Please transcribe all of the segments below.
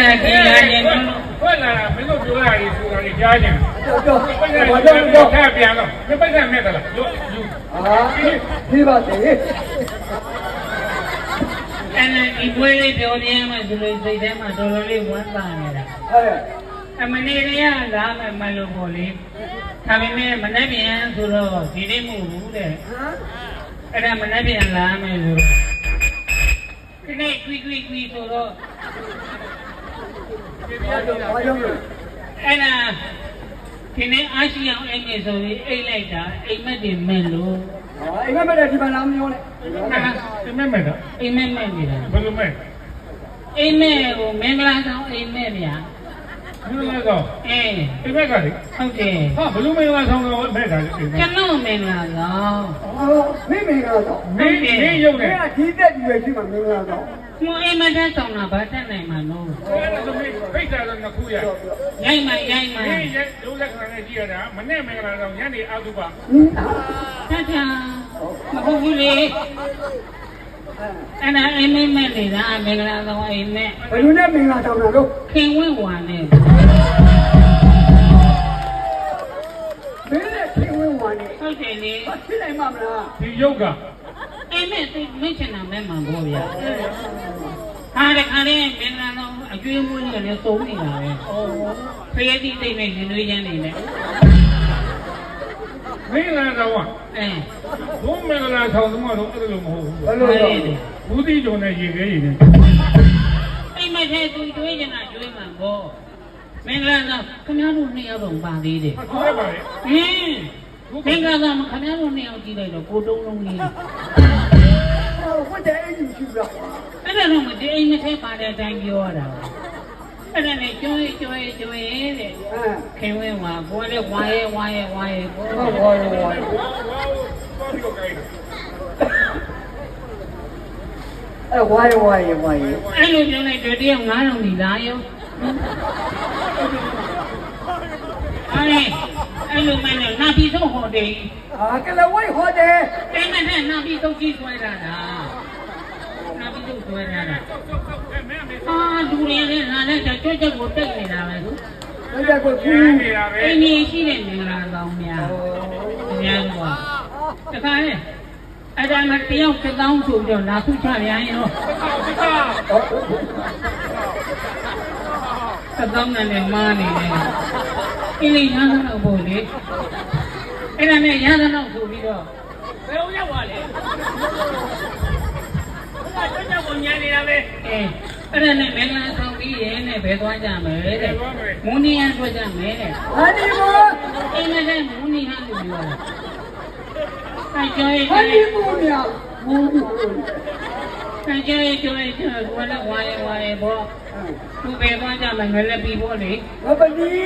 ဒါဒီလာရင်တော့ဟုတ်လားမင်းတို့ပြောရည်ဆိုတာကြီးကြားကြတယ်ကြောက်ကြောက်ပိတ်ဘာကကြောက်ကြောက်ထပ်ပြန်တော့မပိတ်ကမဲ့ကလားယူယူဟာဒီပါသေးအဲ့ဒါဒီပွဲလေးပြောပြမှဆိုလို့စိတ်ထဲမှာတော်တော်လေးဝမ်းသာနေတာဟုတ်ရဲ့အမနေရလာမယ်မလို့ပေါ့လေဒါပေမဲ့မနေ့ပြန်ဆိုတော့ဒီနေ့မဟုတ်ဘူးတဲ့ဟမ်အဲ့ဒါမနေ့ပြန်လာမယ်ဆိုတော့ဒီနေ့ကွီကွီကွီဆိုတော့ဘာကြောင့်ဘာကြောင့်လဲ အဲ့ဒါဒီနေ့အားရှိအောင်အိမ်နေဆိုပြီးအိတ်လိုက်တာအိမ်မက်တွေမဲ့လို့ဟာအိမ်မက်တဲ့ဒီမှာလာမပြောနဲ့ဒီမဲ့မဲ့တော့အိမ်မက်မဲ့နေတာဘယ်လိုမဲ့အိမ်မက်ကိုမင်္ဂလာဆောင်အိမ်မက်ဗျာဒီမဲ့တော့အေးဒီမဲ့ကလေဟုတ်တယ်ဟာဘယ်လိုမဲ့လားဆောင်းတော့မဲ့တာလေဒီမဲ့ကျွန်တော်မင်္ဂလာဆောင်ဟောမိမင်္ဂလာတော့မင်းမင်းရုပ်မနေင်းကဒီတက်ဒီပဲရှိမှမင်္ဂလာ တော့မအိမ်မက်တဲ့ဆောင်တာဘာတက်နိုင်မှာလို့အဲ့ဒါဆိုပြီးဖိတ်တာတော့နှစ်ခုရရိုက်မှရိုက်မှမင်းရဲ့ရုပ်လက္ခဏာနဲ့ကြည့်ရတာမနဲ့မင်္ဂလာတော့ညနေအာသုဘဟင်းဟာတတ်ချာမဟုတ်ဘူးလေအဲ့ဒါအိမ်မက်မဲ့နေတာမင်္ဂလာဆောင်အိမ်မက်ဘယ်လိုနဲ့မင်္ဂလာတောင်းတာလို့ခင်ဝင့်ဝါနဲ့မင်းနဲ့ခင်ဝင်ဝင်နေဟုတ်တယ်လေဘာဖြစ်နိုင်မှာမလားဒီရုပ်က အိမ်မက်သိမင်းချင်တာမဲ့မှာပေါ့ဗျာဟာတခါလေးမင်္ဂလာဆောင်အကျွေးမွေးနေတယ်သုံးနေတာပဲဩဖရဲတိတိတ်နဲ့ရှင်သွေးချမ်းနေတယ်မင်္ဂလာတော့အဲဘုံမင်္ဂလာဆောင်တော့တော့အဲ့လိုမဟုတ်ဘူးဘယ်လိုလဲဘူးတိကြုံနဲ့ရေခဲရေနဲ့အိမ်မက်ထဲသူကျွေးချင်တာကျွေးမှာပေါ့မင်္ဂလာဆောင်ခင်ဗျားတို့နှစ်ယောက်တော့ပါသေးတယ်ဟုတ်ကဲ့ပါလေဟင်းမင်္ဂလာဆောင်ခင်ဗျားတို့နှစ်ယောက်ကြည့်လိုက်တော့ကိုတုံးလုံးလေး ဟောဝတ်တဲ့အင်ကြီးရှိလားအဲ့ဒါတော့မဒီအိမ်မထဲပါတဲ့အတိုင်းပြောရတာအဲ့ဒါနဲ့ကျွေးကျွေးကျွေးတဲ့ဟမ်ခင်ဝင်းဝါကိုလည်းဝါရဲဝါရဲဝါရဲကိုဟောဟောဟောဝါဝါဘာလို့ကြိုက်လဲအဲဝိုင်းဝိုင်းဝိုင်းအဲ့လိုပြောလိုက်တော့တယောက်9000ဒီလားယောအဲ့အဲ့လိုမှလည်းနာပြီးဆုံးဟော်တယ်အာကလဝိုင်းဟောတယ်တိမနဲ့နာပြီးဆုံးကြီးဆွဲတာလား နာပြီးဆုံးဆွဲတာလားအာလူတွေလည်းလာတဲ့ကြွကြွကိုတိတ်နေတာပဲသူလက်တက်ကိုကျကျူးန်းနေတာပဲအိမ်ကြီးရှိတဲ့မင်္ဂလာဆောင်များအများကြီးပါတခါလေအဲ့ဒါမှတယောက်တစ်သောင်းဆိုပြီးတော့လာခုချပြန်ရောဒီကတစ်သောင်းနဲ့လည်းမားနေတယ်အင်းလေးရသလောက်ပေါ့လေအဲ့ဒါနဲ့ရသလောက်ဆိုပြီးတော့ဘယ်လိုရောက်ပါလဲဘုရားကျွ တ်ကြောက်ကိုညာနေတာပဲအဲအဲ့ဒါနဲ့မင်္ဂလာဆောင်ပြီးရဲနဲ့ဘယ်သွားကြမလဲတဲ့မုန်းနီယန်ထွက်ကြမယ်တဲ့ဟာဒီမို့အိမ်မထဲမုန်းနီဟန်လို့ပြောတာအဲကျော်ရဲ့ဟာဒီမို့မြောက်ဘူးဘူးအဲကျော်ရဲ့ကျော်ရဲ့ကျော်ကလည်းဝါရဲဝါရဲပေါ့သူဘယ်သွားကြမလဲငလည်းပြီးပေါ့လေမပလီ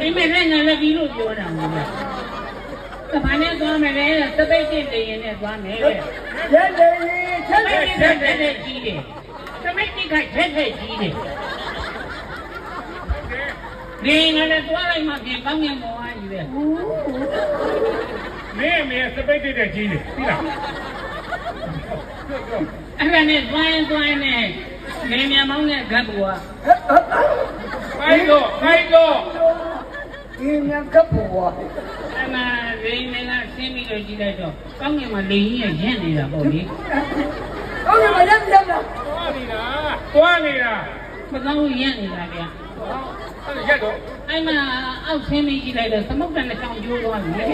အိမ်မထဲငလည်းပြီးလို့ပြောတာမဟုတ်လား တပန်းနဲ့သွားမယ်လေတပိတ်ကျင့်နေရင်နဲ့သွားမယ်တဲ့ရဲလေချတက်ပိလေတ်ကျင့်တဲ့ကြီးတယ်တပိတ်တိခိုက်တဲ့တဲ့ကြီးတယ်ဒီငလည်းသွားလိုက်မှပြင်ကောင်းငင်ပေါ်အားကြီးပဲမင်းမင်းစပိတ်တဲ့ကြီးလေသိလားအဲ့ဒါနဲ့သွားရင်သွားရင်နဲ့နေမြန်မောင်းတဲ့ဂတ်ဘူကခိုင်းတော့ခိုင်းတော့ဒီမြတ်က ပူဝါအမလေးနေကဆင်းပြီးတော့ကြည့်လိုက်တော့ကောင်းငင်မှာလေကြီးရင့်နေတာပေါ့လေကောင်းကင်မရက်ရက်လားသွားနေတာသွားနေတာမကောင်းရင့်နေတာဗျာအဲ့ရက်တော့အဲ့မှာအောက်ဆင်းပြီးကြည့်လိုက်တော့သမုတ်တန်တစ်ချောင်းကျိုးသွားပြီလေ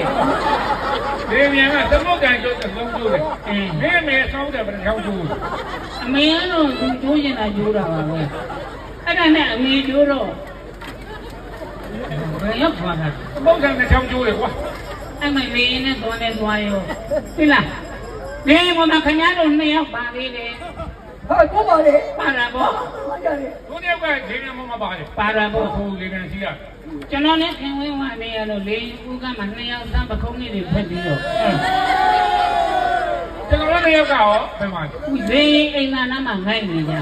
ဒီမြန်ကသမုတ်ကန်ကျိုးလုံးကျိုးတယ်မင်းမင်းဆောင်းတယ်ဘယ်နှောင်းကျိုးအမေကတော့သူကျိုးရင်တာကျိုးတာပါပဲအဲ့ဒါနဲ့အမေကျိုးတော့ ဘယ်ရောက်သွားတာသမုတ်ကန်နှောင်းကျိုးတယ်ကွာအဲ့မလေးနဲ့သွားနေသွားရောသိလားဒီပေါ်မှာခင်ဗျားတို့နှစ်ယောက်ပါသေးတယ်ဟာကိုပါလေပါတာပေါ့ဟာကြတယ်ဘုန်းကြီးကဒီနေ့မှမပါလေပါတာပေါ့ဟိုလေကန်စီကကျွန်တော်နဲ့ခင်ဝင်းဝနေရတော့လေဦးကမှနှစ်ယောက်သမ်းပခုံးလေးတွေဖက်ပြီးတော့ကျွန်တော်တို့ယောက်ကရောဘယ်မှာဦးလေအိမ်သာနားမှာငိုက်နေကြ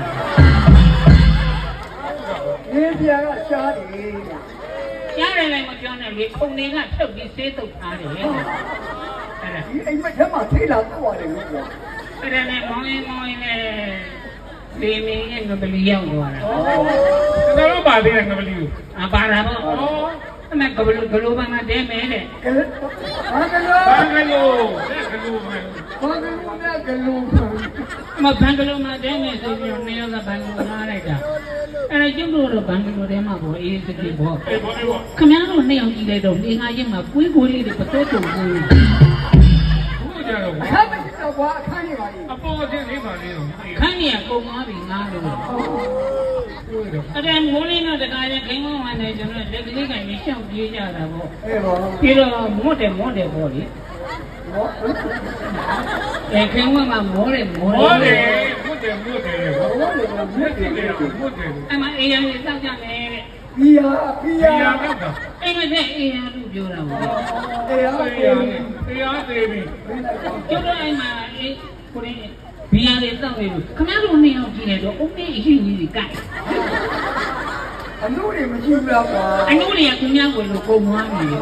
ဒီပြာကရှားတယ် ကြားတယ်လည်းမပြောနဲ့လေခုံတွေကဖြုတ်ပြီးဆေးတုပ်ထားတယ်အဲ့ဒါဒီအိမ်မက်ထဲမှာထိလာတော့တယ်လို့ပြောအဲ့ဒါနဲ့မောင်းရင်မောင်းရင်လည်းလေမင်းရဲ့ငပလီရောက်သွားတာကျွန်တော်တို့ပါသေးတယ်ငပလီကိုအပါရာပေါ့ဩအမေကဘလူဘလူဘာငါတဲမဲတဲ့ကလေးဘာကလေးဘာကလို့တဲ့က လို့မယ်ဘာကလေးနဲ့ကလေးမဘန်ကလူမှာတဲမဲဆိုပြီးတော့နေရောကဘန်ကလူလာလိုက်တာအဲ့ဒါကျုပ်တို့တော့ဘန်ကလူထဲမှာပေါ့အေးစကိပေါ့အေးဘောအေးဘောခမည်းတော်နှစ်ယောက်ကြည့်လိုက်တော့နေငါရင်မှာပွေးကိုလေးတွေပတော့တုံဘူးဘူးကြတော့အခါမရှိတော့ဘာအခါနေပါလေအပေါ်အချင်းလေးပါလေးတော့ခန်းကြီးကကုန်သွားပြီငါလို့ဟုတ်တယ်အဲ့ဒါမိုးလေးတော့တခါကျခင်မောင်းဝင်နေကျွန်တော်လက်ကလေးကကြီးရှောက်ပြေးကြတာပေါ့အေးပါပြီးတော့မော့တယ်မော့တယ်ပေါ့လေ ဘောအဲခင်မောင်းမှာမောတယ်မောဟောတတယ်ယ်ဘုတ်တယ်ဘုတ်တယ်ဘောဘောလေကဘုမြတ်စ်တတယ်ယ်ဘုတ်တယ်အမအေးရလေးတောက်ကြမယ်တဲ့ဘီယာဘီဒီယာရတော့တာအိမ်မက်အေးရလို့ပြောတာပေါ့အေးဟာတရားအေးတရားသေးပြီကျတော့အိမ်မှာအေးကိုရင်းဘီယာလေးတောက်နေလို့ခမတို့နှစ်ယောက်ကြည့်လိုက်တော့အုံးလေးအရှိကြီးကြီးကတ်အလို့တွေမရှိဘူးလားကွာအနုတွေကသူများကိုလို့ပုံမွားနေတယ်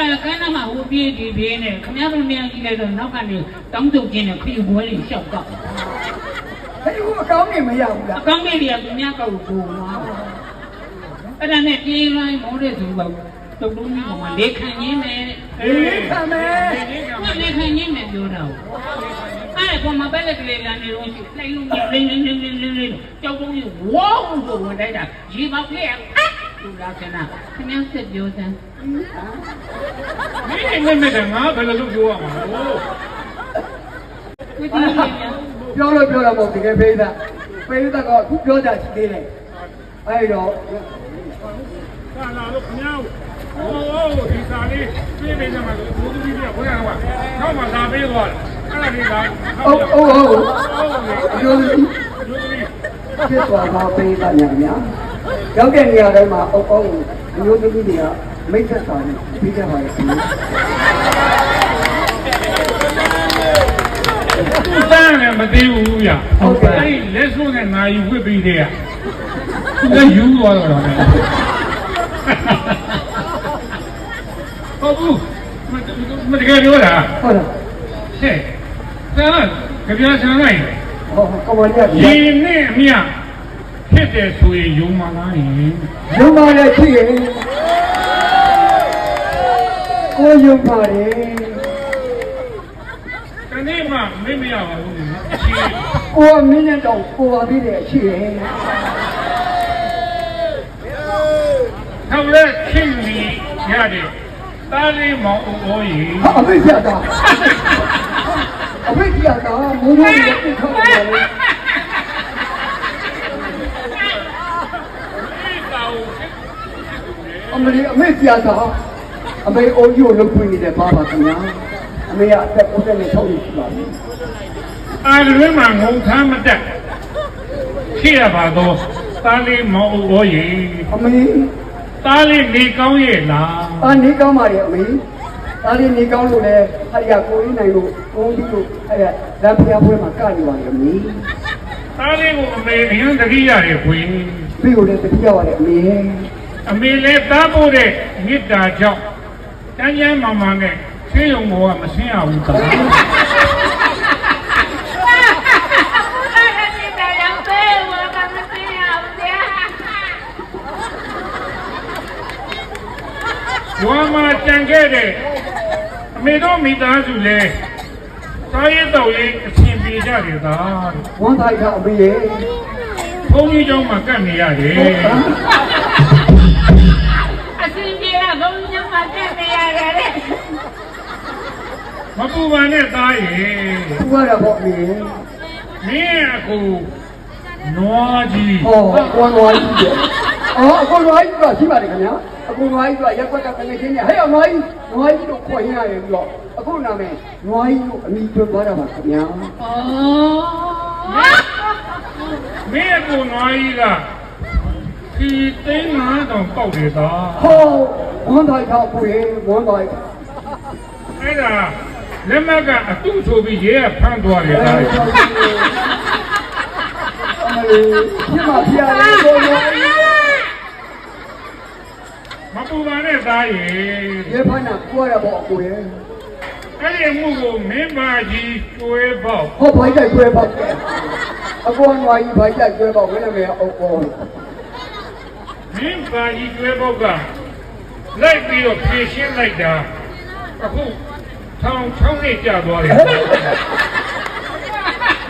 အဲကန်းနာမှာဟိုပြေးဒီပြေးနေခမတို့နှစ်ယောက်ကြည့်လိုက်တော့နောက်ကနေတောင်းတုတ်ကျင်းနဲ့ခရီးဘွဲလေးလျှောက်တော့အဲ့ဒီကအကောင်းနေမရဘူးလားအကောင်းလေးတွေကသူများကောက်ကိုပုံမွားအဲ့ဒါနဲ့ပြေးလိုက်မောတဲ့သူကတုတ်တုံးကြီးကမှလေခံရင်းနဲ့ဒီလေးခံမယ်ငါလေခံရင်းနဲ့ပြောတာအဲ့ဒါကမှပဲလေကလေးလာနေတော့ရှိလိုက်လုံးကြီးလင်းလင်းလင်းလင်းလင်းလင်းကြောက်တုံးကြီးဝေါးဆိုဝင်တိုက်တာရေပေါက်လေးက လူလာကနာခင်ဗျားဆက်ပြောစမ်းမင်းနဲ့မဲ့ငါဘယ်လိုလုပ်ပြောရမှာလဲဝိသီလေးများပြောလို့ပြောတာမဟုတ်တကယ်ဖေးသားဖေးသားကခုပြောကြရှိသေးတယ်အဲ့တော့ကာလာလို့ခင်ဗျားဟိုဒီစာလေးပြေးနေကြမှာဘုသူကြီးကဘုရားကနောက်မှလာပေးသွားတယ်အဲ့ဒါလေးကအိုးအိုးအိုးဟုတ်တယ်ပြောလို့ဘုသူကြီးဖြစ်သွားတာဖေးသားညာများ ရောက်တဲ့နေရာတိုင်းမှာအုပ်အုပ်အမျိုးသမီးတွေကမိတ်ဆက်ဆောင်ပြီးကြပါလေခင်ဗျာသူတန်းလည်းမသိဘူးဗျဟုတ်ကဲ့အဲ့ဒီလက်စွပ်နဲ့နာယူဝစ်ပြီးတဲ့ကသူလည်းယူသွားတော့တယ်ဟုတ်ဘူးမတကယ်ပြောတာဟုတ်လားဟဲ့ဆရာကကြပြဆန်လိုက်ဟောကမလေးကရေနဲ့အမြ ဖြစ်တယ်ဆိုရင်ယုံမှလားယင်ရုံပါလေချစ်ရဲ့ကိုရုံပါတယ်တနေ့မှမင်းမရပါဘူးနော်အရှိကိုအမင်းနဲ့တော့ကိုပါပြီးတယ်ချစ်ရဲ့ထောက်လက်ချင်းလီရတယ်တားလေးမောင်အိုးကြီးဟာအမေပြတာအမေပြတာမိုးမိုးလေးကိုထောက်တယ်လေ ဒီကောင် အမေအမေပြတာအမေအိုးကြီးကိုလုပ်ခွင့်နေတဲ့ပါပါခင်ဗျာအမေကအသက်90နဲ့60ရှိပါပြီအာရွေးမှာငုံခမ်းမတက်ရှိရပါတော့တားလေးမောင်အိုးကြီးအမေတားလေးနေကောင်းရဲ့လားအာနေကောင်းပါလေအမေဒါလေးနေကောင်းလို့လေအဲ့ဒီကကိုရင်းနိုင်လို့ကိုကြီးလို့အဲ့ဒါလမ်းဖျားပွဲမှာကနေပါလေအမေတားလေးကိုအမေအရင်တတိရတယ်ခွေပြီးကိုလည်းတတိယပါလေအမေ အမေလည်းတားဖို့တဲ့မေတ္တာကြောင့်တန်းကျမ်းမာမာနဲ့ရှင်းုံဘောကမရှင်းရဘူးတားဝါမှာကြံခဲ့တဲ့အမေတို့မိသားစုလဲစားရတော့လေးအဆင်ပြေကြတယ်သားဝမ်းသာရအမေရဲ့ဘုန်းကြီးကျောင်းမှာကတ်နေရတယ် မပူပါနဲ့သားရေသူရတာပေါ့အမေရဲ့မင်းအကူနွားကြီးဟောကွန်ဝါကြီးရဲ့အော်အကွန်ဝါကြီးကရှိပါတယ်ခင်ဗျာအကွန်ဝါကြီးကရက်ွက်ကတငယ်ချင်းနဲ့ဟဲ့အနွားကြီးနွားကြီးတို့ခွင့်ရတယ်ပြီးတော့အခုနာမည်နွားကြီးတို့အမိကျွတ်သွားတာပါခင်ဗျာဩမင်းအကူနွားကြီးကဒီသိန်းငါးတောင်ပေါက်တယ်သားဟောဝမ်းသာရကိုရဲ့ဝမ်းသာရအဲ့ဒါ လက်မကအတုဆိုပြီးရဲကဖမ်းသွားတယ်သားအမေဒီမှာဖျားလေးကိုရောမပူပါနဲ့သားရေရေဖမ်းတာကိုရပေါ့ကိုရဲ့အဲ့ဒီအမှုကိုမင်းပါကြီးကျွေးပေါ့ဟောဘိုင်းကြိုက်ခွဲပေါ့အအကိုနွားကြီးဘာကြကျွဲပေါ့ဘယ်နဲ့မဲအုပ်ပေါ်မင်းပါကြီးကျွဲပေါက်ကလိုက်ပြီးတော့ဖြည့်ရှင်းလိုက်တာအခု ထောင်ချောင်းနဲ့ကြာသွားတယ်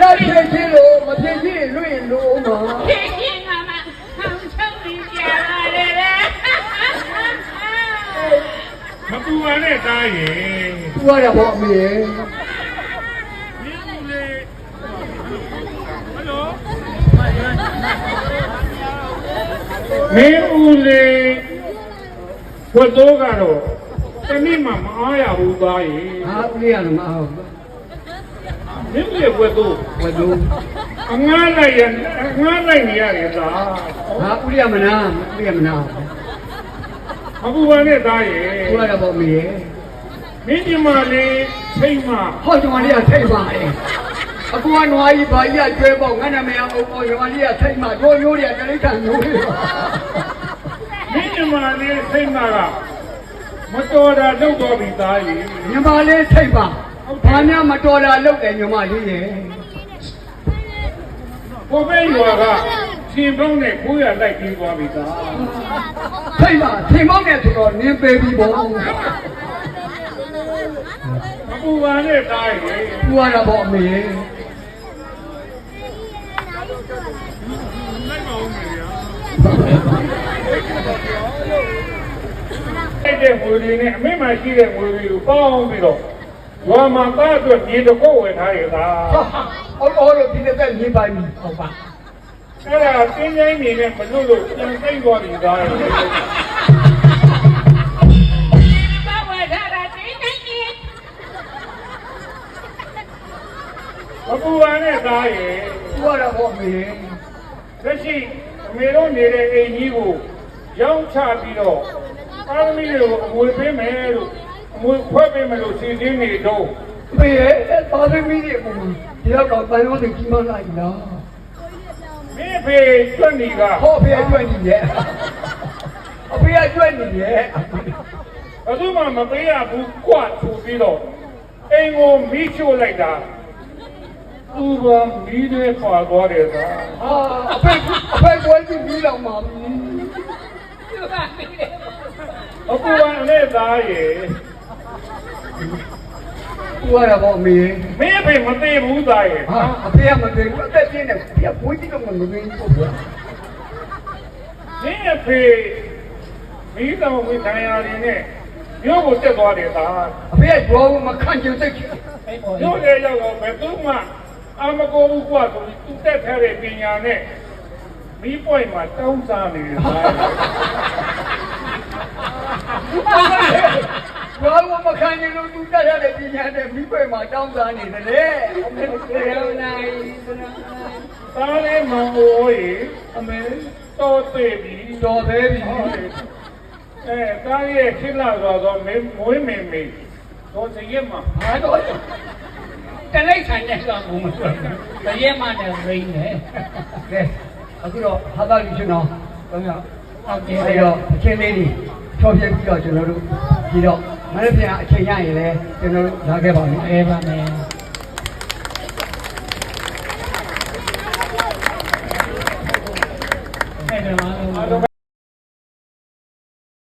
ဒါဖြည့်ချင်းလို့မဖြည့်ချင်းလွင့်လို့မှာဖြည့်ရှင်းကမှဆောင်းချုံပြီးကြလာတယ်လေမပူပါနဲ့တားရဲ့သူရတာပေါ့အမေမင်းဦးလေးဟယ်လိုမင်းဦးလေးဝတ်တော့ကတော့ တနည်းမှမအားရဘူးသားရဲ့ဟာဦးလေးကတော့မအောင်မင်းဦးလေးဝတ်တော့ဝတ်လို့အငားလိုက်ရအငားလိုက်နေရတယ်သားဟာဦးလေးကမနာဦးလေးကမနာမပူပါနဲ့သားရဲ့သူရတာပေါ့အမေမင်းဒီမလေးထိတ်မှဟောကျွန်မလေးကထိတ်ပါလေအကူကနွားကြီးဘာကြီးကကျွဲပေါ့ငါနာမည်အုပ်ပေါ်ကျွန်မလေးကထိတ်မှတို့ရိုးတွေကတိတ်ထန်ရိုးတွေမင်းဒီမလေးထိတ်မှက မတော်တာလုပ်တော်ပြီသားရဲ့ညီမလေးထိတ်ပါဘာများမတော်တာလုပ်တယ်ညီမလေးရဲ့ဘုမဲရွာကရှင်ပေါင်းနဲ့ကိုရလိုက်ပြီးသွားပြီသားထိတ်ပါထင်မောင်းနေဆိုတော့နင်းပေပြီပေါ့မပူပါနဲ့သားရဲ့သူရတာပေါ့အမေလိုက်ပါဦးမေယာ အဲ့ဒီငွေတွေနဲ့အမေမှရှိတဲ့ငွေတွေကိုပေါင်းပြီးတော့ရွာမှာသားအတွက်မြေတစ်ခုဝင်ထားရသားအော်အော်လို့ဒီတစ်သက်မြင်ပါပြီဟုတ်ပါအဲ့ဒါတင်းကျိုင်းနေနဲ့မလွတ်လို့ပြန်သိမ့်သွားပြီသားရဲ့ဘာဝဒါရာတင်းနေနေမပူပါနဲ့သားရဲ့သူရတာပေါ့အမေလက်ရှိအမေတို့နေတဲ့အိမ်ကြီးကိုရောင်းချပြီးတော့ အားသမီးတွေကိုအမွေပေးမယ်လို့အမွေခွဲပေးမယ်လို့စီစဉ်နေတော့အမေရဲ့သာသမီးတွေပုံမှာဒီတော့တော့တန်ရုံးတွေကြီးမလာပြီလားမင်းဖေကျွတ်နေကဟောဖေကျွတ်နေရဲ့အဖေကကျွတ်နေရဲ့ဘယ်သူမှမပေးရဘူးကွာဆိုပြီးတော့အိမ်ကိုမီးချို့လိုက်တာသူကမီးတွေပါသွားတယ်သာဟာအဖေအဖေကွဲကြည့်ပြီးတော့မှာပြီ သူကပြီးတယ်အခုကလည်းသားရဲ့သူရတာပေါ့အမေမင်းဖေမသေးဘူးသားရဲ့ဟာအဖေကမသိဘူးအသက်ပြင်းနေပြပွေးကြည့်တော့မမသိဘူးပေါ့မင်းအဖေမိတော်ဝင်ခံရတယ်နဲ့မြို့ကိုတက်သွားတယ်သားအဖေကကြောမခန့်ကျင်စိတ်ချမြို့လေရောက်တော့ဘယ်သူမှအာမကိုဘူးကွာဆိုပြီးသူတက်ထားတဲ့ပညာနဲ့ မီးပွိုင်မှာတောင်းစားနေတယ်သားကြောမခန့်ကျင်လို့သူတက်ရတဲ့ပညာနဲ့မိခွေမှာတောင်းစားနေတယ်လေအမေရောနိုင်သားလေးမောင်အိုးရေအမေတော်သေးပြီတော်သေးပြီအဲသားရဲ့ခစ်လာသွားတော့မင်းမွေးမင်မေတော့စရက်မှာဟာတော့တလိတ်ဆိုင်တဲ့ကောင်ကမဆိုတရဲမနဲ့ရင်းနေကဲ အခုတော့ဟာသာလူရှင်တော်တော့ရဟုတ်တယ်အဲ့တော့အချင်းလေးတွေထော်ပြပြီးတော့ကျွန်တော်တို့ဒီတော့မနေ့ပြန်အချိန်ရရင်လည်းကျွန်တော်တို့လာခဲ့ပါမယ်အဲပါမယ်